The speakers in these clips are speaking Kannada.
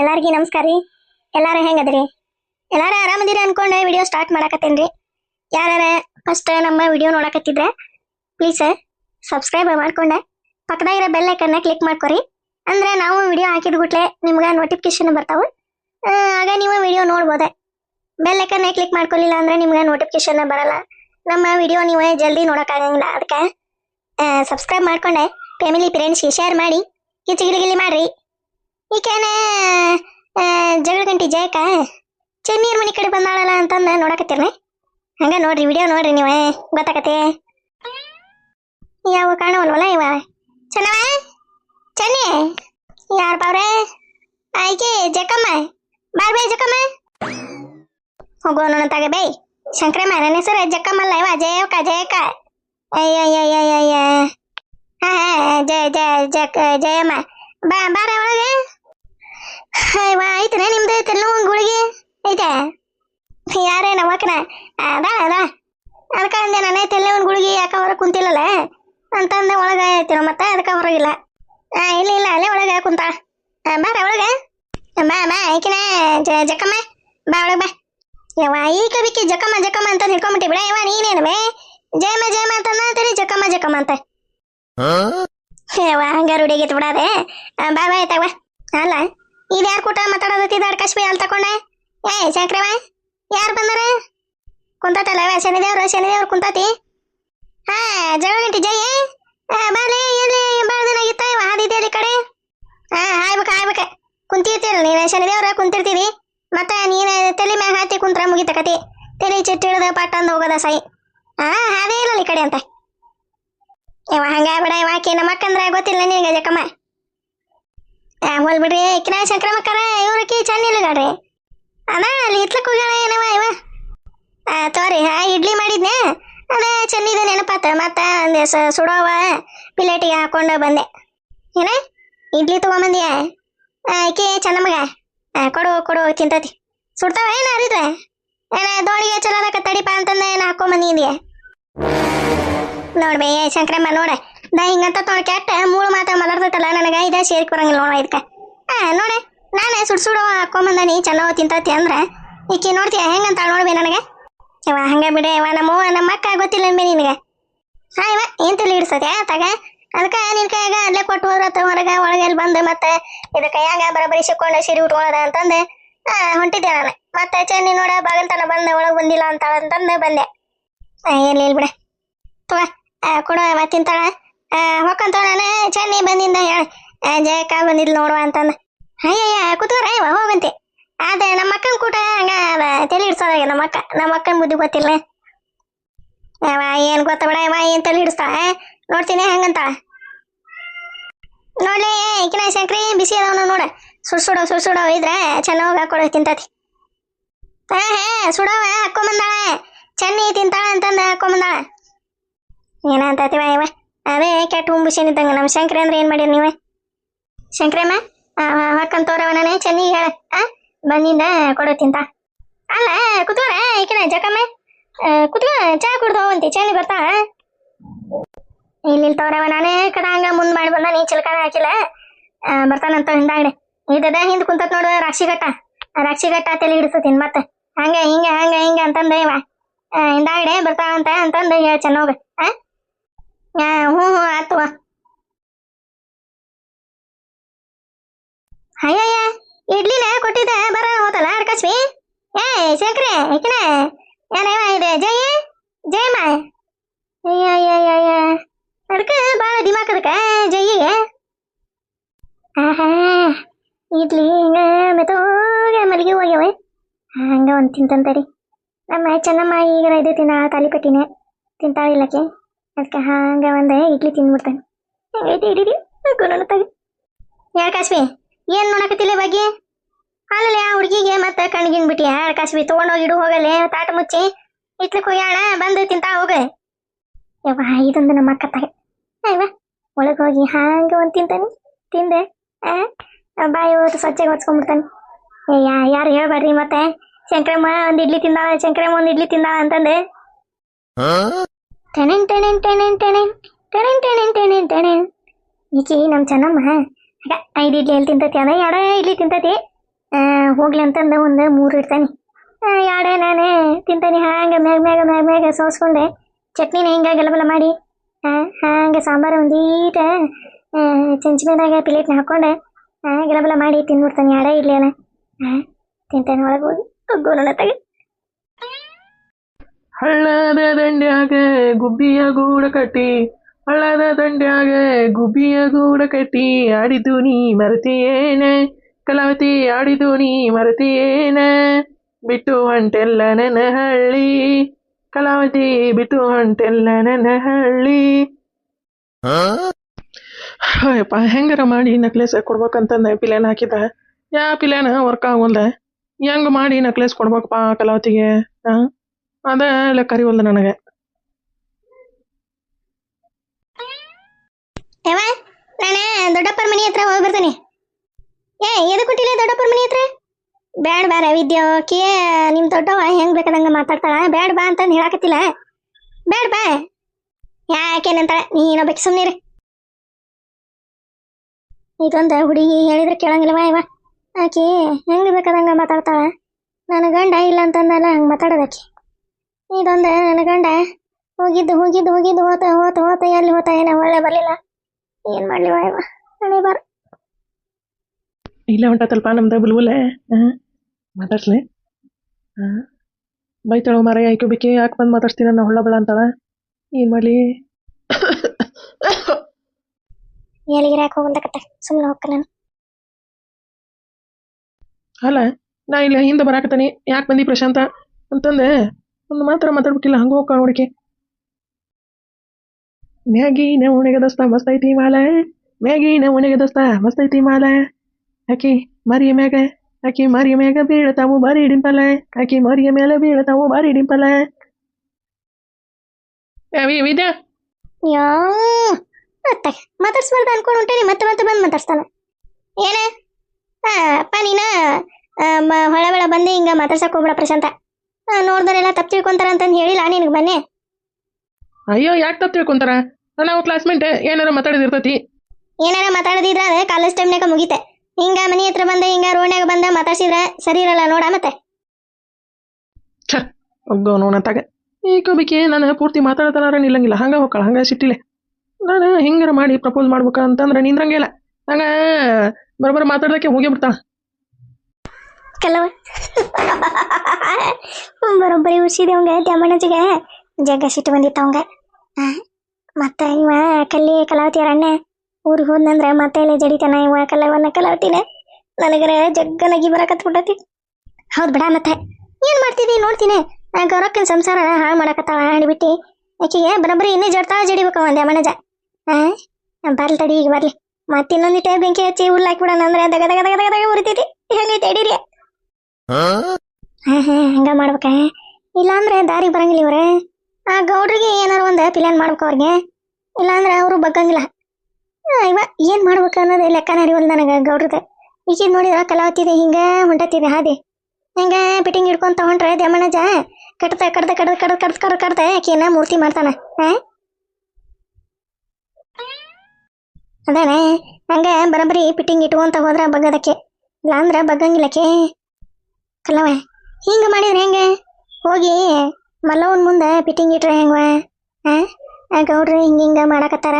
ಎಲ್ಲಾರ್ಗಿ ನಮಸ್ಕಾರ ರೀ. ಎಲ್ಲಾರು ಹೆಂಗದ್ರಿ? ಎಲ್ಲಾರು ಆರಾಮದಿರಿ ಅನ್ಕೊಂಡೆ ವಿಡಿಯೋ ಸ್ಟಾರ್ಟ್ ಮಾಡಾಕತ್ತೇನ್ರಿ. ಯಾರ ಫಸ್ಟ್ ನಮ್ಮ ವಿಡಿಯೋ ನೋಡಕತ್ತಿದ್ರೆ ಪ್ಲೀಸ್ ಸಬ್ಸ್ಕ್ರೈಬ್ ಮಾಡ್ಕೊಂಡೆ. ಪಕ್ಕದಾಗಿರೋ ಬೆಲ್ ಐಕನ್ನ ಕ್ಲಿಕ್ ಮಾಡ್ಕೊರಿ. ಅಂದ್ರೆ ನಾವು ವಿಡಿಯೋ ಹಾಕಿದ ಗುಟ್ಲೆ ನಿಮ್ಗೆ ನೋಟಿಫಿಕೇಶನ್ ಬರ್ತಾವೆ. ಆಗ ನೀವು ವಿಡಿಯೋ ನೋಡ್ಬೋದೆ. ಬೆಲ್ ಐಕನ್ನ ಕ್ಲಿಕ್ ಮಾಡ್ಕೊಳ್ಳಿಲ್ಲ ಅಂದ್ರೆ ನಿಮ್ಗೆ ನೋಟಿಫಿಕೇಶನ್ ಬರಲ್ಲ. ನಮ್ಮ ವಿಡಿಯೋ ನೀವು ಜಲ್ದಿ ನೋಡೋಕ್ಕಾಗಂಗಿಲ್ಲ ಅದಕ್ಕೆ ಸಬ್ಸ್ಕ್ರೈಬ್ ಮಾಡ್ಕೊಂಡೆ. ಫ್ಯಾಮಿಲಿ ಫ್ರೆಂಡ್ಸ್ಗೆ ಶೇರ್ ಮಾಡಿ. ಗಿಲಿ ಮಾಡ್ರಿ. ಈಕೇನ ಆ, ಜಗಳ ಗಂಟಿ ಜಯಕ ಚೆನ್ನೀರ್ ಮನಿ ಕಡೆ ಬಂದಾಳಲ್ಲ ಅಂತಂದ ನೋಡಕತ್ತೀರ್ನೆ ಹಂಗ ನೋಡ್ರಿ ವಿಡಿಯೋ ನೋಡ್ರಿ ನೀವು ಗೊತ್ತಾಕತಿ ಯಾವ ಕಾಣವಲ್ವಲ್ಲ ಇವ? ಚೆನ್ನವ? ಚೆನ್ನಿ? ಯಾರ ಪಾವ್ರೆ ಆಯ್ಕೆ ಜಕ್ಕಮ್ಮ? ಬಾರ್ ಬೇ ಜಕ್ಕಮ್ಮ. ಹೋಗೋ ನೋಡ ತಗ ಬೇ. ಶಂಕರಮ್ಮ ನನ್ನ ಹೆಸರು ಜಕ್ಕಮ್ಮಲ್ಲ ಇವ ಜಯಕ ಜಯಕ ಅಯ್ಯಯ್ಯಯ್ಯಯ್ಯ ಹಾ ಹಾ ಜಯ ಜಯ ಜಕ ಜಯಮ್ಮ. ಬಾ ಬಾರ ಒಳಗೆ. ಐತನ ನಿಮ್ದು ತೆಲ್ಲು ಗುಳಿಗೆ? ಐತೆ? ಯಾರೇ ನಮ್ಮ ಅಕ್ಕನ? ಅದ ಅದ ಅದಕ್ಕೆ ಅಂದೆ ನಾನೇ ಒಂದು ಗುಳಿಗೆ ಯಾಕೆ ಹೊರಗೆ ಕುಂತಿಲ್ಲಲ್ಲ ಅಂತಂದೆ ಒಳಗೆ ಐತಿನ ಮತ್ತೆ ಅದಕ್ಕೆ ಹೊರಗಿಲ್ಲ. ಆ ಇಲ್ಲ ಇಲ್ಲ ಅಲ್ಲೇ ಒಳಗೆ ಕುಂತ. ಬಾರ ಒಳಗೆ. ಬಾ ಬಾ ಜ ಜಕ್ಕಮ್ಮ. ಬಾ ಒಳಗೆ ಬಾ. ಯವ್ವ ಈ ಬಿಕ್ಕಿ ಜಕ್ಕಮ್ಮ ಜಕ್ಕಮ್ಮ ಅಂತ ಹಿಡ್ಕೊಂಬಿಟ್ಟಿ ಬಿಡ ಯವ್ವ ನೀನೇನು ಬೇ? ಜಯಮ್ಮ ಜಯಮ್ಮ ಅಂತ ಜಕ್ಕಮ್ಮ ಜಕ್ಕಮ್ಮ ಅಂತ. ಯವ್ವ ಹಂಗಾರು ರೂಢಿಗೈತಿ ಬಿಡಾದೆ ಬಾ ಬಾ ಆಯ್ತವ ಅಲ್ಲ. ಇದು ಯಾರು ಕೂಟ ಮಾತಾಡೋದತ್ತಿದ ಅಡ್ಕಶ್ಮಿ ಅಲ್ಲಿ ತಕೊಂಡೆ. ಏ ಶಂಕ್ರವ ಯಾರು ಬಂದಾರ? ಕುಂತತಲ್ಲ ಅವ ಶನಿದೇವ್ರು ಶನಿದೇವ್ರು ಕುಂತತಿ. ಹಾ ಜಗಳಗಂಟಿ ಜಯ ಬಾಲೆ, ಎಲ್ಲಿ ಭಾಳ ದಿನ ಆಗಿತ್ತ ಇವ ಹಾದಿದ್ದೆ ಕಡೆ? ಹಾ ಆಯ್ಬೇಕ ಹಾಯ್ಬೇಕ. ಕುಂತಿರ್ತೀರಲ್ಲ, ನೀನು ಶನಿದೇವ್ರ ಕುಂತಿರ್ತೀರಿ ಮತ್ತೆ ನೀನು ತಲೆ ಮ್ಯಾಗ ಹಾತಿ ಕುಂತ್ರ ಮುಗಿತ ಕತಿ ತಲೆ ಚಿಟ್ಟಿಡ್ದ ಪಟ್ಟ ಅಂದ ಹೋಗೋದ ಸಾಯಿ. ಹಾ ಹಾದೇ ಇಲ್ಲ ಈ ಕಡೆ ಅಂತ. ಇವ ಹಂಗ ಬಿಡ ಇವ ಆಕಿ ನಮ್ಮ ಅಕ್ಕಂದ್ರ ಗೊತ್ತಿಲ್ಲ ನಿನಗೆ, ಜಕ್ಕಮ್ಮ. ಹೋಲ್ ಬಿಡ್ರಿ. ಕಿನ ಸಂಕ್ರಮಕ್ಕರ ಇವ್ರಕಿ ಚೆನ್ನಿಲ್ಲ ನೋಡ್ರಿ. ಅದ ಅಲ್ಲಿ ಇತ್ಲಕ್ ಹೋಗ್ಯಾಳ ಏನವ ಇವ? ತೋರಿ ಆ ಇಡ್ಲಿ ಮಾಡಿದ್ನೆ. ಅದ ಚೆನ್ನಿದ ನೆನಪಾತ. ಮತ್ತ ಒಂದು ಸುಡೋವ ಪಿಲೇಟಿಗೆ ಹಾಕೊಂಡು ಬಂದೆ. ಏನ? ಇಡ್ಲಿ ತಗೊಂಬಂದಿಯ? ಆಕಿ ಚೆನ್ನಮ್ಮಗ ಆ, ಕೊಡು ಕೊಡು ತಿಂತತಿ. ಸುಡ್ತಾವ ಏನ ಅರಿದ್ರೆ ಏನ ದೋಣಿಗೆ ಚಲೋದಕ್ಕ ತಡಿಪ ಅಂತಂದ ಏನ ಹಾಕೊಂಬಂದಿದ್ಯಾ ನೋಡ್ಬೇ ಶಂಕರಮ್ಮ ನೋಡ. ನಾ ಹಿಂಗಂತ ತೊಳ ಕೆಟ್ಟ ಮೂಳು ಮಾತ ಮಲರ್ತೈತಲ್ಲ ನನಗೆ ಇದೇ ಸೇರಿಕ್ ಬರಂಗಿಲ್ಲ ನೋಡ ಇದಕ್ಕೆ. ಹಾ ನೋಡೆ ನಾನೇ ಸುಡ್ ಸುಡು ಹಾಕೊಂಬಂದನಿ ಚೆನ್ನಾಗಿ ತಿಂತತಿ ಅಂದ್ರೆ ಈಕೆ ನೋಡ್ತೀಯ ಹೆಂಗಂತ ನೋಡ್ಬಿ ನನಗೆ. ಇವ ಹಂಗೆ ಬಿಡೆ ಇವ ನಮ್ಮ ನಮ್ಮ ಅಕ್ಕ ಗೊತ್ತಿಲ್ಲ ಅನ್ಬಿ ನಿನಗೆ. ಹಾ ಇವ ಏನ್ ತಿಳಿ ಹಿಡಿಸ್ತತೆ ತಗ. ಅದಕ್ಕೆ ನಿನ್ ಕೈಯಾಗ ಅಲ್ಲೇ ಕೊಟ್ಟು ಹೋದ್ರತ್ತ ಹೊರಗೆ ಒಳಗೆ ಅಲ್ಲಿ ಬಂದು ಮತ್ತೆ ಇದ ಕೈಯಾಗ ಬರಬರಿ ಸಿಕ್ಕೊಂಡು ಸಿರಿ ಉಟ್ಕೊಳ್ಳೋದ ಅಂತಂದೆ ಹೊಂಟಿದ್ದೆ ನಾನು. ಮತ್ತೆ ಚೆನ್ನಿ ನೋಡ ಬಾಗಲ್ತನ ಬಂದೆ ಒಳಗೆ ಬಂದಿಲ್ಲ ಅಂತ ಅಂತಂದು ಬಂದೆ. ಆ, ಬಿಡ ಇಲ್ ಬಿಡೆ. ತಗೋ ಆ, ಕೊಡು ಅವ ತಿಂತಾಳ ಹೊಕ್ಕಂತ ನಾನು ಚೆನ್ನಿ ಬಂದಿಂದ ಹೇಳ ಜಯಕ್ಕ ಬಂದಿದ್ಲು ನೋಡುವ ಅಂತಂದ. ಅಯ್ಯಯ್ಯ ಕೂತ್ಕೋರ ಇವ ಹೋಗಂತೆ. ಅದೇ ನಮ್ಮ ಅಕ್ಕನ ಕೂಟ ಹಂಗ ತಲೆ ಹಿಡ್ಸೋದಾಗ ನಮ್ಮ ಅಕ್ಕ. ನಮ್ಮ ಅಕ್ಕನ ಬುದ್ಧಿ ಗೊತ್ತಿಲ್ಲ. ಅವ ಏನು ಗೊತ್ತ ಬಿಡ ಏನು ತಲೆ ಹಿಡಿಸ್ತಾಳ ನೋಡ್ತೀನಿ, ಹಂಗಂತ. ನೋಡ್ಲಿ ಈಕಿನ ಶಂಕ್ರಿ, ಬಿಸಿ ಅದಾವನು ನೋಡ. ಸುಡ್ಸುಡೋ ಸುಡೋ, ಸುಡ್, ಸುಡೋ, ಇದ್ರೆ ಚೆನ್ನಾಗಿ ಹಾಕೊಡ ತಿಂತತಿ. ಹಾ ಹಾ, ಸುಡವ ಹಾಕೊಂಬಂದಾಳ ಚೆನ್ನಿ ತಿಂತಾಳ ಅಂತಂದ ಹಾಕೊಂಬಂದಾಳ ಏನಂತತಿವ ಇವ? ಅದೇ ಕೆಟ್ಟ ಹುಂಬುಷನ್ ಇದ್ದಂಗ ನಮ್ಮ ಶಂಕರಿ ಅಂದ್ರೆ ಏನ್ ಮಾಡ್ಯಾರ ನೀವೇ? ಶಂಕರಮ್ಮ ಹೊಕ್ಕಂತವ್ರವ ನಾನೇ ಚೆನ್ನಿಗೆ ಹೇಳ ಬಂದಿಂದ ಕೊಡು ತಿಂತ. ಅಲ್ಲ ಕುತ್ಕೋರ ಈಕಿನ ಜಕಮ್ಮ. ಕುತ್ಕೋ, ಚಾ ಕುಡ್ದು ಹೋಗಂತಿ ಚೆನ್ನಿ ಬರ್ತಾ? ಇಲ್ಲಿ ತೋರವ ನಾನೇ ಕಡ ಹಂಗ ಮುಂದ್ ಮಾಡಿ ಬಂದ ನೀ ಚಿಲ್ಕಾನ ಹಾಕಿಲ್ಲ. ಬರ್ತಾನಂತ ಹಿಂದಾಗಡೆ ಇದದ ಹಿಂದ್ ಕುಂತತ್ ನೋಡು ರಾಕ್ಷಿ ಘಟ್ಟ ಆ ರಾಕ್ಷಿ ಘಟ್ಟ ತಲೆ ಹಿಡಿಸ್ತೀನಿ ಮತ್ತೆ ಹಂಗ, ಹಿಂಗ ಹಂಗ, ಹಿಂಗ ಅಂತಂದ ಇವ. ಹಿಂದಾಗಡೆ ಬರ್ತಾವಂತ ಅಂತಂದು ಹೇಳ, ಚೆನ್ನೋಗ. ಆ? ಆ, ಹ್ಞೂ ಹ್ಞೂ ಆತು ಅಯ್ಯಯ್ಯ ಇಡ್ಲಿನ ಕೊಟ್ಟಿದ್ದ ಬರ ಹೋತಲ್ಲ ಅಡ್ಕಸ್ವಿ ಏ ಶಂಕ್ರೆ ಈಕಿನ ಏನವ ಇದೆ ಜಯ ಜಯಮ್ಮ ಅಯ್ಯಯ್ಯಯ್ಯ ಅದಕ್ಕೆ ಭಾಳ ದಿಮಾಕ್ ಅದಕ್ಕೆ ಜಯ್ಯಿಗೆ ಆಹಾ ಇಡ್ಲಿ ಹಿಂಗ ಮೆತ್ತೋಗ ಮಲಗಿ ಹೋಗ್ಯವ. ಹಂಗ ಒಂದು ತಿಂತಂತರಿ. ನಮ್ಮ ಚೆನ್ನಮ್ಮ ಈಗ ಇದು ತಿನ್ನ ತಾಲಿಪಟ್ಟಿನೇ ತಿಂತಾಳಿಲ್ಲಕ್ಕೆ ಅದಕ್ಕೆ ಹಂಗೆ ಒಂದು ಇಡ್ಲಿ ತಿಂದ್ಬಿಡ್ತಾನೆ ಹೆಂಗೈತಿ ಇಡೀ ಗುಣ ತಗ ಹೇಳ ಕಾಶ್ಮಿ ಏನ್ ನೋಡಕತ್ತಿಲ್ಲ ಬಗ್ಗೆ ಅಲ್ಲಲ್ಲ, ಆ ಹುಡುಗಿಗೆ ಮತ್ತೆ ಕಣ್ಗಿನ್ ಬಿಟ್ಟಿ ಹೇಳ ಕಾಶ್ಮಿ ತಗೊಂಡೋಗಿ ಇಡು ಹೋಗಲೆ ತಾಟ ಮುಚ್ಚಿ. ಇಟ್ಲಿಕ್ ಹೋಗ್ಯಾಳ, ಬಂದು ತಿಂತಾ ಹೋಗ. ಯವ್ವ, ಇದೊಂದು ನಮ್ಮ ಅಕ್ಕ ತಗ ಅಯ್ಯವ ಒಳಗೆ ಹೋಗಿ ಹಾಂಗ ಒಂದು ತಿಂತಾನೆ. ತಿಂದೆ ಬಾಯಿ ಹೋದು ಸ್ವಚ್ಛಗೆ ಹೊಚ್ಕೊಂಡ್ಬಿಡ್ತಾನೆ ಏ ಯಾರು ಹೇಳ್ಬೇಡ್ರಿ ಮತ್ತೆ? ಶಂಕರಮ್ಮ ಒಂದು ಇಡ್ಲಿ ತಿಂದಾಳ, ಶಂಕರಮ್ಮ ಒಂದು ಇಡ್ಲಿ ತಿಂದಾಳ ಅಂತಂದೆ. ಟೆನೆನ್ ಟೆನೆನ್ ಟೆನೆನ್ ಟೆನೆನ್ ಟೆನೆನ್ ಟೆನೆನ್ ಟೆನೆನ್ ಟೆನೆನ್ ಈಚಿ ನಮ್ಮ ಚೆನ್ನಮ್ಮ ಅಗ ಐದು ಇಡ್ಲಿ ಎಲ್ಲಿ ತಿಂತತಿ ಅದ ಎರಡ ಇಡ್ಲಿ ತಿಂತತಿ. ಹೋಗ್ಲಿ ಅಂತಂದ ಒಂದು ಮೂರು ಇಡ್ತಾನೆ. ಯಾಡೆ ನಾನೇ ತಿಂತಾನೆ ಹಾಂಗೆ ಮ್ಯಾಗ ಮ್ಯಾಗ ಮ್ಯಾಗ ಮ್ಯಾಗ ಸೋಸ್ಕೊಂಡೆ. ಚಟ್ನಿನ ಹಿಂಗೆ ಗಲಬಲ ಮಾಡಿ. ಹಾಂಗೆ ಸಾಂಬಾರು ಒಂದೀಟ ಚಂಚಮೇದಾಗ ಪ್ಲೇಟ್ನ ಹಾಕೊಂಡೆ. ಆ, ಗಲಬಲ ಮಾಡಿ ತಿಂದ್ಬಿಡ್ತಾನೆ ಯಾಡೇ ಇಡ್ಲಿ ಅಲ್ಲ. ತಿಂತಾನೆ ಒಳಗೆ ಹೋಗಿ ಗೋಲನ ತೆಗೆ. ಹಳ್ಳದ ದಂಡ್ಯಾಗೆ ಗುಬ್ಬಿಯ ಗೂಡ ಕಟ್ಟಿ ಹಳ್ಳದ ದಂಡ್ಯಾಗೆ ಗುಬ್ಬಿಯ ಗೂಡ ಕಟ್ಟಿ ಆಡಿದ್ದು ನೀ ಮರೆತಿಯೇನೆ ಕಲಾವತಿ ಆಡಿದ್ದು ನೀ ಮರೆತಿಯೇನೆ ಬಿಟ್ಟು ಹೊಂಟೆಲ್ಲ ನನ್ನ ಹಳ್ಳಿ ಕಲಾವತಿ ಬಿಟ್ಟು ಹೊಂಟೆಲ್ಲ ನನ್ನ ಹಳ್ಳಿ. ಅಯ್ಯಪ್ಪ ಹೆಂಗಾರ ಮಾಡಿ ನೆಕ್ಲೆಸ್ ಕೊಡ್ಬೇಕಂತಂದ ಪಿಲ್ಯಾನ್ ಹಾಕಿದ? ಯಾ ಪಿಲ್ಯಾನ ವರ್ಕ್ ಆಗೋಲ್ದ ಹೆಂಗ್ ಮಾಡಿ ನೆಕ್ಲೆಸ್ ಕೊಡ್ಬೇಕಪ್ಪ ಕಲಾವತಿಗೆ? ಹಾ? ಅದ ಲೆಕ್ಕರಿವಲ್ದು ನನಗೆ. ಯವ್ವ, ನಾನು ದೊಡ್ಡಪ್ಪರ ಮನೆ ಹತ್ರ ಹೋಗಿ ಬರ್ತೀನಿ. ಏ ಎದಕ್ಕೆ ಕೊಟ್ಟಿಲ್ಲ ದೊಡ್ಡಪ್ಪರ ಮನೆ ಹತ್ರ? ಬ್ಯಾಡ ಬಾ ವಿದ್ಯೆ ಕೇ ನಿಮ್ಮ ದೊಡ್ಡವ ಹೆಂಗ್ ಬೇಕಾದಂಗ ಮಾತಾಡ್ತಾಳ? ಬ್ಯಾಡ ಬಾ ಅಂತ ಹೇಳಕತ್ತಿಲ್ಲ. ಬ್ಯಾಡ ಬಾ. ಯಾಕೇನಂತಾಳ ನೀನೊಬ್ಬಕ್ಕೆ ಸುಮ್ಮನಿರಿ ಇದೊಂದು ಹುಡುಗಿ ಹೇಳಿದ್ರೆ ಕೇಳಂಗಿಲ್ಲವಾ ಇವ ಆಕಿ ಹೆಂಗ್ ಬೇಕಾದಂಗ ಮಾತಾಡ್ತಾಳ? ನನ್ನ ಗಂಡ ಇಲ್ಲ ಅಂತಂದಲ್ಲ, ಹಂಗೆ ಮಾತಾಡೋದಾಕಿ ಇದೊಂದು ನನ್ನ ಗಂಡ. ಹೋಗಿದ್ದು ಹೋಗಿದ್ದು ಹೋಗಿದ್ದು ಹೋತ ಹೋತ ಹೋತ ಎಲ್ಲಿ ಹೋತ ಏನ ಒಳ್ಳೆ ಬರಲಿಲ್ಲ. ಏನ್ ಮಾಡ್ಲಿ ವಾಯವ ಹಳೆ ಬಾರ. ಇಲ್ಲ ಹೊಂಟತಲ್ಪ ನಮ್ದು ಬುಲ್ಬುಲೆ? ಹಾಂ ಮಾತಾಡ್ಸ್ಲಿ? ಹಾಂ ಬೈತಾಳು ಮರ ಯಾಕೆ ಯಾಕೆ ಬಂದು ಮಾತಾಡ್ತೀನಿ ನಾ ಹೊಳ್ಳ ಬಳ ಅಂತಾಳ? ಏನು ಮಾಡಲಿ? ಎಲ್ಲಿಗೆ ಯಾಕೆ ಸುಮ್ಮನೆ ಹೋಗ್ಕ ನಾನು. ಅಲ್ಲ ನಾ ಇಲ್ಲ ಹಿಂದೆ ಬರಾಕತ್ತಾನೆ. ಯಾಕೆ ಬಂದಿ ಪ್ರಶಾಂತ? ಅಂತಂದೆ. ಒಂದು ಮಾತ್ರ ಮಾತಾಡ್ಬೇಕಿಲ್ಲ, ಹಂಗೆ ಹೋಗ ನೋಡಿಕೆ. ಮ್ಯಾಗಿ ನವಣಿಗೆ ದಸ್ತ ಮಸ್ತ್ ಐತಿ ಮಾಲ. ಮ್ಯಾಗಿ ನವಣಿಗೆ ದಸ್ತ ಮಸ್ತೈತಿ ಮಾಲ. ಆಕಿ ಮರಿಯ ಮ್ಯಾಗ, ಆಕಿ ಮರಿಯ ಮ್ಯಾಗ ಬೀಳ್ತಾವು ಬಾರಿ ಡಿಂಪಲ. ಆಕಿ ಮರಿಯ ಮೇಲೆ ಬೀಳತಾವು ಬಾರಿ ಡಿಂಪಲ. ವಿದ್ಯಾ? ಯಾ ಮತ್ತೆ ಮಾತಾಡ್ಸ್ಬಾರ್ದು ಅನ್ಕೊಂಡು ಹೊಂಟೇನಿ, ಮತ್ತೆ ಮತ್ತೆ ಬಂದು ಮಾತಾಡ್ಸ್ತಾನೆ. ಏನೇ? ಅಪ್ಪ ನೀನ ಹೊಳ ಬೆಳ ಬಂದು, ಹಿಂಗ ಮಾತಾಡ್ಸಕ್ ಹೋಗ್ಬೇಡ ಪ್ರಶಾಂತ. ನೋಡ್ದೋರೆಲ್ಲ ತಪ್ಪು ತಿಳ್ಕೊಂತಾರ ಅಂತಂದು ಹೇಳಿಲ್ಲ ನಿನಗೆ ಮನೆ ಅಯ್ಯೋ ಯಾಕೆ ತಪ್ಪು ತಿಳ್ಕೊಂತಾರ? ನಾವು ಕ್ಲಾಸ್ಮೇಟ್ ಏನಾರ ಮಾತಾಡಿದಿರ್ತತಿ. ಏನಾರ ಮಾತಾಡದಿದ್ರ ಅದೇ ಕಾಲೇಜ್ ಟೈಮ್ನಾಗ ಮುಗಿತೆ. ಹಿಂಗ ಮನೆ ಹತ್ರ ಬಂದ ಹಿಂಗ ರೋಡ್ನಾಗ ಬಂದ ಮಾತಾಡ್ಸಿದ್ರ ಸರಿ ಇರಲ್ಲ ನೋಡ ಮತ್ತೆ. ಛ ನೋಡಂತಾಗ ಈ ಕಬಿಕೆ ನಾನು ಪೂರ್ತಿ ಮಾತಾಡ್ತಾರ ನಿಲ್ಲಂಗಿಲ್ಲ. ಹಂಗ ಹೋಗ್ಕಳ ಹಂಗ ಸಿಟ್ಟಿಲೆ. ನಾನು ಹೆಂಗಾರ ಮಾಡಿ ಪ್ರಪೋಸ್ ಮಾಡ್ಬೇಕ ಅಂತಂದ್ರೆ ನಿಂದ್ರಂಗಿಲ್ಲ ಹಂಗ ಬರೋಬ್ಬರ ಮಾತಾಡೋದಕ್ಕೆ ಹೋಗಿ ಬಿಡ್ತಾ ಕಲ್ಲವ ಬರೋಬ್ಬರಿ ಉರ್ಸಿದೆ ಅವಂಗ ದ್ಯಾಮಣ್ಣಜಿಗೆ. ಜಗ್ಗ ಸಿಟ್ಟು ಬಂದಿತ್ತು ಅವಂಗ ಆ, ಮತ್ತ ಇವ ಕಲ್ಲಿ ಕಲಾವತಿಯರ ಅಣ್ಣ ಊರಿಗೆ ಹೋದ್ನಂದ್ರ ಮತ್ತೆ ಇಲ್ಲಿ ಜಡಿತಾನ ಇವ ಕಲ್ಲವನ್ನ ಕಲಾವತಿನ. ನನಗರ ಜಗ್ಗ ನಗಿ ಬರಕತ್ ಹೌದು ಬಿಡ ಮತ್ತೆ. ಏನು ಮಾಡ್ತೀನಿ ನೋಡ್ತೀನಿ. ಗೌರಕ್ಕನ ಸಂಸಾರ ಹಾಳು ಮಾಡಕತ್ತಾವ ಹಾಡಿಬಿಟ್ಟು. ಆಕಿಗೆ ಬರೋಬ್ಬರಿ ಇನ್ನೇ ಜಡ್ತಾಳ ಜಡಿಬೇಕು ಅವ ದ್ಯಾಮಣ್ಣಜ. ಆ ಬರ್ಲಿ ತಡಿ ಈಗ ಬರ್ಲಿ. ಮತ್ತೆ ಇನ್ನೊಂದಿಟ್ಟೆ ಬೆಂಕಿ ಹಚ್ಚಿ ಉರ್ಲಾಕ್ಬಿಡೋಣ ಅಂದ್ರೆ ದಗ ದಗ ದಗ ದಗ ಉರಿತೈತಿ. ಹೆಂಗೈತೆ ಹಿಡೀರಿ ಹಾ ಹಾಂ ಹಂಗ ಮಾಡ್ಬೇಕ ಇಲ್ಲಾಂದ್ರೆ ದಾರಿ ಬರಂಗಿಲ್ಲ ಇವ್ರೆ. ಆ ಗೌಡ್ರಿಗೆ ಏನಾರು ಒಂದ್ ಪಿಲಾನ್ ಮಾಡ್ಬೇಕು ಅವ್ರಿಗೆ. ಇಲ್ಲಾಂದ್ರೆ ಅವರು ಬಗ್ಗಂಗಿಲ್ಲ. ಇವ ಏನ್ ಮಾಡ್ಬೇಕು ಅನ್ನೋದು ಲೆಕ್ಕನ ಅರಿವಲ್ ನನಗ ಗೌಡ್ರದ ಈಗಿದ್ ನೋಡಿದ್ರ ಕಲಾವತಿದೆ, ಹಿಂಗ ಹೊಂಟತ್ತಿದೆ ಹಾದಿ. ಹಿಂಗ ಪಿಟಿಂಗ್ ಹಿಡ್ಕೊಂತ ತಗೊಂಡ್ರೆ ದೇಮಣ್ಣಜ ಕಟ್ತ ಕಡ್ದ ಕಡ್ದ ಕಡ್ದ ಕಡ್ದ ಕಡ್ದ ಕಡ್ದ ಆಕಿನ ಮೂರ್ತಿ ಮಾಡ್ತಾನ. ಹಾಂ ಅದಾನೆ, ಹಂಗ ಬರಬರಿ ಪಿಟ್ಟಿಂಗ್ ಇಟ್ಕೊಂತ ಹೋದ್ರ ಬಗ್ಗದಕ್ಕೆ. ಇಲ್ಲಾಂದ್ರ ಬಗ್ಗಂಗಿಲ್ಲಕ್ಕೆ ಕಲ್ಲವ ಹಿಂಗ ಮಾಡಿದ್ರೆ ಹೆಂಗ? ಹೋಗಿ ಮಲ್ಲವನ್ ಮುಂದೆ ಪಿಟಿಂಗ್ ಇಟ್ರೆ ಹೆಂಗವ? ಗೌಡ್ರು ಹಿಂಗ ಹಿಂಗ ಮಾಡಾಕತ್ತಾರ.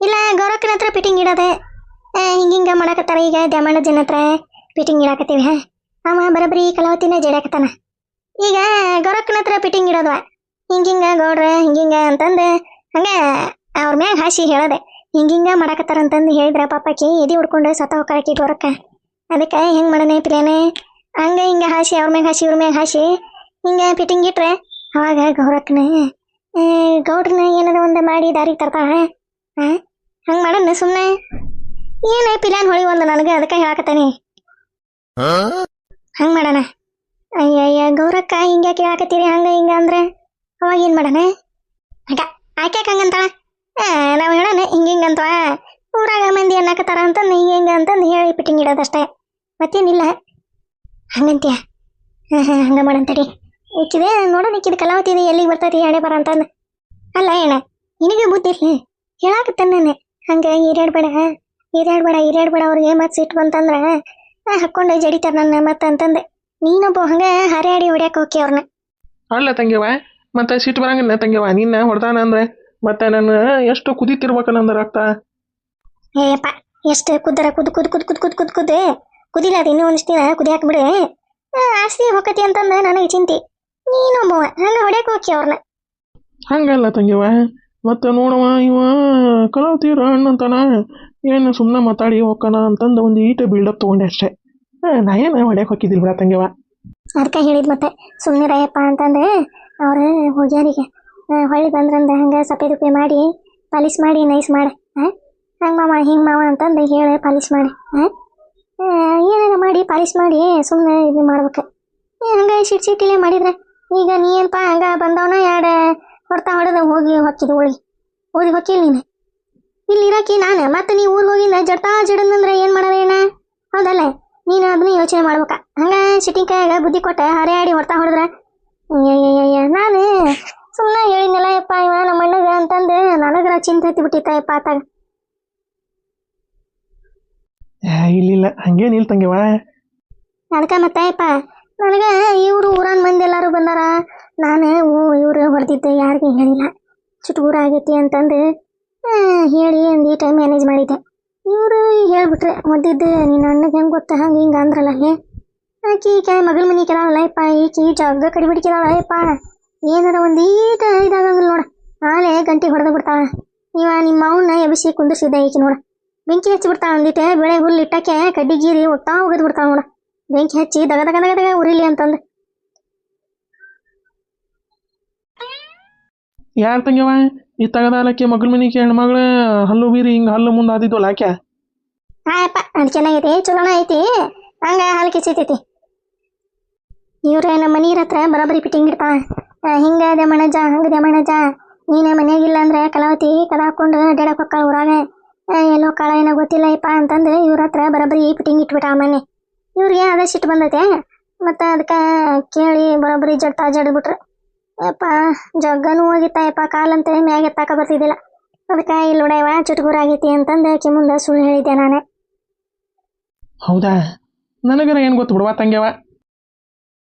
ಇಲ್ಲ, ಗೌರಕ್ಕನ ಹತ್ರ ಫಿಟ್ಟಿಂಗ್ ಇಡೋದೆ ಹಿಂಗ ಹಿಂಗ ಮಾಡಾಕತ್ತಾರ. ಈಗ ದ್ಯಾಮಣ್ಣ ಜನ ಹತ್ರ ಫಿಟ್ಟಿಂಗ್ ಇಡಾಕತ್ತೀವಿ, ಹಾ? ಅವ ಬರಬರಿ ಕಲಾವತಿನ ಜಡಾಕತ್ತಾನ ಈಗ ಗೌರಕ್ಕನ ಹತ್ರ ಫಿಟ್ಟಿಂಗ್ ಇಡೋದ್ವ. ಹಿಂಗಿಂಗ ಗೌಡ್ರ ಹಿಂಗಿಂಗ ಅಂತಂದು ಹಂಗ ಅವ್ರ ಮ್ಯಾಗ ಹಾಸಿ ಹೇಳದೆ. ಹಿಂಗಿಂಗ ಮಾಡಕತ್ತಾರ ಅಂತಂದು ಹೇಳಿದ್ರ ಪಾಪಕ್ಕೆ ಎದಿ ಹುಡ್ಕೊಂಡು ಸತ ಹೋಗಾಕಿ ಗೌರಕ್ಕ. ಅದಕ್ಕೆ ಹೆಂಗ್ ಮಾಡನೆ ಪ್ಲೇನೆ ಹಂಗ ಹಿಂಗ ಹಾಸಿ ಅವ್ರ ಮ್ಯಾಗ ಹಾಸಿ ಇವ್ರ ಮ್ಯಾಗ ಹಾಸಿ. ಹಿಂಗ ಫಿಟ್ಟಿಂಗ್ ಇಟ್ರೆ ಅವಾಗ ಗೌರಕ್ಕನ ಗೌಡ್ರನ್ನ ಏನದ ಒಂದು ಒಂದ ಮಾಡಿ ದಾರಿಗೆ ತರ್ತಾಳ ಹಂಗ ಮಾಡಣ ಸುಮ್ಮನೆ ಏನ ಪಿಲಾನ್ ಹೊಳಿವಲ್ದು ನನಗೆ ಅದಕ್ಕೆ ಹೇಳಕತ್ತಾನೆ. ಹಂಗ ಮಾಡೋಣ. ಅಯ್ಯಯ್ಯ ಗೌರಕ್ಕ ಹಿಂಗ್ಯಾಕೆ ಹೇಳಕತ್ತೀರಿ? ಹಂಗ ಹಿಂಗ ಅಂದ್ರೆ ಅವಾಗ ಏನ್ ಮಾಡೋಣ? ಆಗ ಆಕೆ ಹಂಗಂತಾಳ? ನಾವ್ ಹೇಳೋಣ ಹಿಂಗ ಹಿಂಗ ಅಂತವ ಊರಾಗ ಮಂದಿ ಅನ್ನಕತ್ತಾರ ಅಂತಂದು ಹಿಂಗ ಹಿಂಗ ಅಂತಂದು ಹೇಳಿ ಫಿಟ್ಟಿಂಗ್ ಇಡೋದಷ್ಟೇ. ಮತ್ತೇನಿಲ್ಲ. ಹಂಗಂತೀಯ? ಹಾ ಹಾ ಹಂಗ ಮಾಡಂತಡಿ ಇಕ್ಕಿದೆ ನೋಡೋಣ ಇಕ್ಕಿದ ಕಲಾವತಿ ಇದೆ ಎಲ್ಲಿಗೆ ಬರ್ತೈತಿ ಹಣೆ ಬರ ಅಂತ ಅಲ್ಲ ಏನ ನಿನಗೆ ಬುದ್ಧಿ ಇರ್ಲಿ. ಹೇಳಾಕತ್ತೇನೆ ನಾನು. ಹಂಗ ಹಿರಿಯಾಡ್ಬೇಡ ಹಿರಿಯಾಡ್ಬೇಡ ಹಿರಿಯಾಡ್ಬೇಡ ಅವ್ರಿಗೆ ಮತ್ತೆ ಸಿಟ್ಟು ಬಂತಂದ್ರ ಹಾಕೊಂಡ ಜಡಿತಾರ ನನ್ನ ಮತ್ತೆ ಅಂತಂದೆ. ನೀನೊಬ್ಬ ಹಂಗ ಹರಿಯಾಡಿ ಹೊಡ್ಯಾಕೆ ಹೋಗಿ ಅವ್ರನ್ನ ಅಲ್ಲ ತಂಗಿವ ಮತ್ತೆ ಸಿಟ್ಟು ಬರಂಗಿಲ್ಲ ತಂಗಿವ ನಿನ್ನ ಹೊಡ್ದಾನ ಅಂದ್ರೆ ಮತ್ತೆ ನನ್ನ ಎಷ್ಟು ಕುದಿತಿರ್ಬೇಕ ನಂದ ರಕ್ತ. ಏಯಪ್ಪ ಎಷ್ಟು ಕುದ್ದರ ಕುದ್ ಕುದ್ ಕುದ್ ಕುದ್ ಕುದ್ ಕುದ್ ಕುದ್ ಕುದಿಲ್ಲ ಅದು ಇನ್ನೂ ಒಂದಿಷ್ಟು ದಿನ ಕುದಿಯಾಕ ಬಿಡು. ಆಸ್ತಿ ಹೊಕ್ಕತಿ ಅಂತಂದ ನನಗೆ ಚಿಂತಿ. ನೀನೊಬ್ಬವ ಹಂಗ ಹೊಡ್ಯಾಕ ಹೋಗಿ ಅವ್ರನ್ನ ಹಂಗಲ್ಲ ತಂಗಿವ ಮತ್ತೆ ನೋಡವ ಇವ ಕಳತೀರ ಅಣ್ಣಂತಾನ ಏನು ಸುಮ್ಮನೆ ಮಾತಾಡಿ ಹೋಗೋಣ ಅಂತಂದು ಒಂದು ಈಟ ಬಿಲ್ಡಪ್ ತೊಗೊಂಡೆ ಅಷ್ಟೇ. ನಾ ಏನು ಹೊಡ್ಯಾಕ ಹೋಗಿದ್ದಿಲ್ಲ ಬಿಡ ತಂಗಿವ ಅದಕ್ಕೆ ಹೇಳಿದ್ ಮತ್ತೆ ಸುಮ್ಮನೆ ರಯಪ್ಪ ಅಂತಂದ್ರೆ ಅವ್ರು ಹೋಗ್ಯಾರಿಗೆ ಹೊಳ್ಳಿ ಬಂದ್ರಂದ ಹಂಗೆ ಸಪೆ ಉಪ್ಪೆ ಮಾಡಿ ಪಾಲಿಶ್ ಮಾಡಿ ನೈಸ್ ಮಾಡ ಹಂಗೆ ಮಾವ ಹಿಂಗೆ ಮಾವ ಅಂತಂದು ಹೇಳಿ ಪಾಲಿಶ್ ಮಾಡಿ ಹಾಂ ಏನಾರ ಮಾಡಿ ಪಾಲಿಶ್ ಮಾಡಿ ಸುಮ್ಮನೆ ಇದು ಮಾಡ್ಬೇಕು ಏ, ಹಂಗೆ ಸಿಟ್ ಸಿಟ್ಟಿಲೆ ಮಾಡಿದ್ರೆ ಈಗ ನೀ ಏನಪ್ಪ ಹಂಗೆ ಬಂದವನ ಎರಡು ಹೊಡ್ತಾ ಹೊಡೆದ ಹೋಗಿ ಹೊಕ್ಕಿದ್ ಹೋಳಿ ಹೋಗಿ ಹೊಕ್ಕಿಲ್ಲ ನೀನು ಇಲ್ಲಿ ಇರಾಕಿ ನಾನು ಮತ್ತೆ ನೀ ಊರಿಗೆ ಹೋಗಿಂದ ಜಡ್ತಾ ಜಡದಂದ್ರೆ ಏನು ಮಾಡೋದೇನ ಹೌದಲ್ಲ ನೀನು ಅದನ್ನ ಯೋಚನೆ ಮಾಡ್ಬೇಕ ಹಂಗ ಸಿಟ್ಟಿಂಗ್ ಕೈಯಾಗ ಬುದ್ಧಿ ಕೊಟ್ಟ ಹರಿಯಾಡಿ ಹೊಡ್ತಾ ಹೊಡೆದ್ರ ಅಯ್ಯಯ್ಯಯ್ಯ ನಾನು ಸುಮ್ಮನೆ ಹೇಳಿದ್ನಲ್ಲ ಯಪ್ಪ ಇವ ನಮ್ಮ ಅಣ್ಣಗ ಅಂತಂದು ನನಗರ ಚಿಂತೆ ಹತ್ತಿ ಬಿಟ್ಟಿತ್ತ ಯಪ್ಪ ಆತಾಗ ಇಲ್ಲಿಲ್ಲ ಹಂಗೇನಿಲ್ಲ ತಂಗ್ಯವ ಅದಕ್ಕೆ ಮತ್ತೆ ಯಪ್ಪ ನನಗೆ ಇವರು ಊರನ್ ಮಂದಿ ಎಲ್ಲರೂ ಬಂದಾರ. ನಾನೇ ಓ ಇವರು ಹೊಡೆದಿದ್ದೆ ಯಾರಿಗೂ ಹೇಳಿಲ್ಲ. ಚುಟುಗುರ ಆಗೈತಿ ಅಂತಂದು ಹೇಳಿ ಒಂದು ಈ ಟೈಮ್ ಮ್ಯಾನೇಜ್ ಮಾಡಿದ್ದೆ. ಇವರು ಹೇಳ್ಬಿಟ್ರೆ ಹೊಡೆದಿದ್ದೆ ನಿನ್ನ ಅಣ್ಣಗೆ ಹೆಂಗೆ ಗೊತ್ತ, ಹಂಗೆ ಹಿಂಗೆ ಅಂದ್ರಲ್ಲ, ಹೇ. ಆಕಿ ಈಕೆ ಮಗಳ ಮನೆ ಅಪ್ಪ ಯಪ್ಪ ಈಕಿ ಜಗ್ಗ ಕಡಿಬಿಡ್ಕಿದಾಳ ಯಪ್ಪ ಏನಾರ ಒಂದು ಈಟ ಇದಾಗಂಗಿಲ್ಲ ನೋಡ. ಆಲೆ ಗಂಟೆ ಹೊಡೆದು ಬಿಡ್ತಾಳ. ಇವ ನಿಮ್ಮ ಅವನ್ನ ಎಬ್ಬಿಸಿ ಕುಂದಿಸಿದ್ದೆ ಈಕಿ ನೋಡ. ಬೆಂಕಿ ಹಚ್ಚಿ ಬಿಡ್ತಾಳ ಅಂದಿತ್ತೆ ಬೆಳೆ ಹುಲ್ಲು ಇಟ್ಟಕ್ಕೆ ಕಡ್ಡಿ ಗೀರಿ ಒತ್ತಾ ಒಗದು ಬಿಡ್ತಾಳ ನೋಡ. ಬೆಂಕಿ ಹಚ್ಚಿ ದಗ ದಗ ದಗ ದಗ ಉರಿಲಿ ಅಂತಂದು. ಯಾರು ತಂಗ್ಯವ? ಈ ತಗದಾಲಕ್ಕೆ ಮಗಳ ಮನಿಗೆ ಹೆಣ್ಮಗಳ ಹಲ್ಲು ಬೀರಿ ಹಿಂಗ ಹಲ್ಲು ಮುಂದೆ ಆದಿದ್ವಲ್ಲ ಆಕೆ? ಹಾಯಪ್ಪ ಅದು ಚೆನ್ನಾಗೈತಿ ಚಲೋನ ಐತಿ. ಹಂಗ ಹಾಲು ಕಿಸಿತೈತಿ. ಇವ್ರ ನಮ್ಮ ಮನೀರ ಹತ್ರ ಬರೋಬ್ಬರಿ ಫಿಟ್ಟಿಂಗ್ ಇಡ್ತಾಳ. ಹಿಂಗ ದೇಮಣಜ ಹಂಗ ದೇಮಣಜ ನೀನೇ ಮನೆಯಾಗಿಲ್ಲ ಅಂದ್ರೆ ಕಲಾವತಿ ಕದ ಹಾಕೊಂಡು ಅಡ್ಡಾಡಕ್ ಹೊಕ್ಕಾಳ ಊರಾಗ. ಎಲ್ಲೋ ಕಾಳ ಏನೋ ಗೊತ್ತಿಲ್ಲ ಯಪ್ಪ ಅಂತಂದು ಇವ್ರ ಹತ್ರ ಬರೋಬ್ಬರಿ ಫಿಟ್ಟಿಂಗ್ ಇಟ್ಬಿಟ್ಟ ಮನೆ. ಇವ್ರಿಗೆ ಅದೇ ಸಿಟ್ಟು ಬಂದೈತೆ. ಮತ್ತು ಅದಕ್ಕೆ ಕೇಳಿ ಬರೋಬ್ಬರಿ ಜಡ್ತಾ ಜಡ್ಬಿಟ್ರು ಯಪ್ಪ, ಜಗ್ಗನೂ ಹೋಗಿತ್ತ ಯಪ್ಪ ಕಾಲಂತೆ ಮ್ಯಾಗ ಎತ್ತಾಕ ಬರ್ತಿದ್ದಿಲ್ಲ. ಅದಕ್ಕೆ ಇಲ್ಲಿ ನೋಡವ ಚುಟುಗುರ ಆಗೈತಿ ಅಂತಂದು ಆಕೆ ಮುಂದೆ ಸುಳ್ಳು ಹೇಳಿದ್ದೆ ನಾನೇ. ಹೌದಾ? ನನಗರ ಏನು ಗೊತ್ತು ಬಿಡುವ ತಂಗ್ಯವ